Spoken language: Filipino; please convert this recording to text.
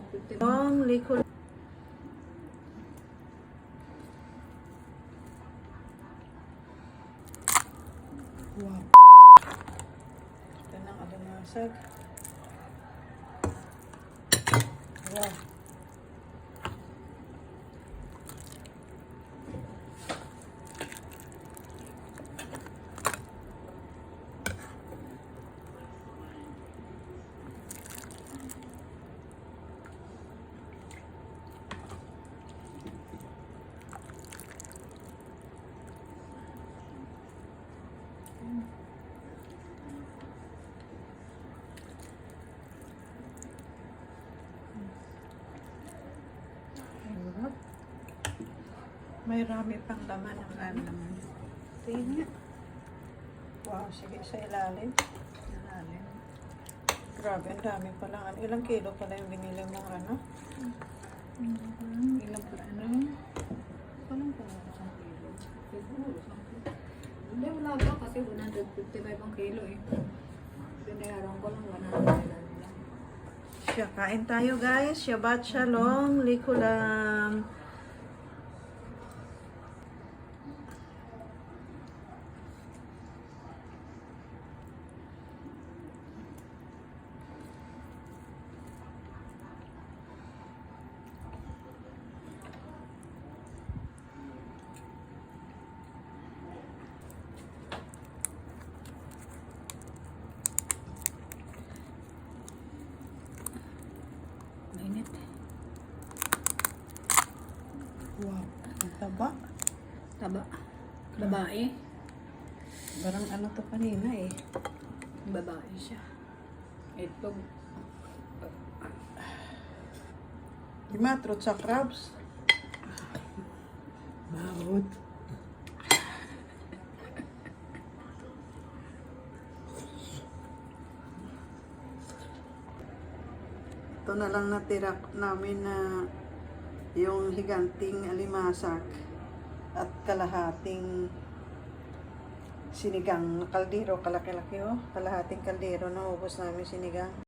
150. Long likod. Wow. Ito ng alamasag. Wow. May rami pang laman ng ano. Tingnan nga. Wow, sige sa ilalim. Ilalim. Grabe, ang dami pala. Ano, ilang kilo pala yung binili mong ano? Ilang pa ano? Paano pa ako sa kilo? Siguro, isang kilo. Hindi, wala ba kasi 155 ang kilo eh. Binayaran ko lang 100 lang. Siya, kain tayo guys. Shabbat shalom. Likulam. Mainit. Wow, taba. Taba. Babae. Parang ano to kanina eh. Babae siya. Itlog. Dimatrot sa crabs. Bawot. Ito na lang natira namin na yung higanting alimasak at kalahating sinigang kaldero, kalaki-laki oh. Kalahating kaldero na ubos namin sinigang.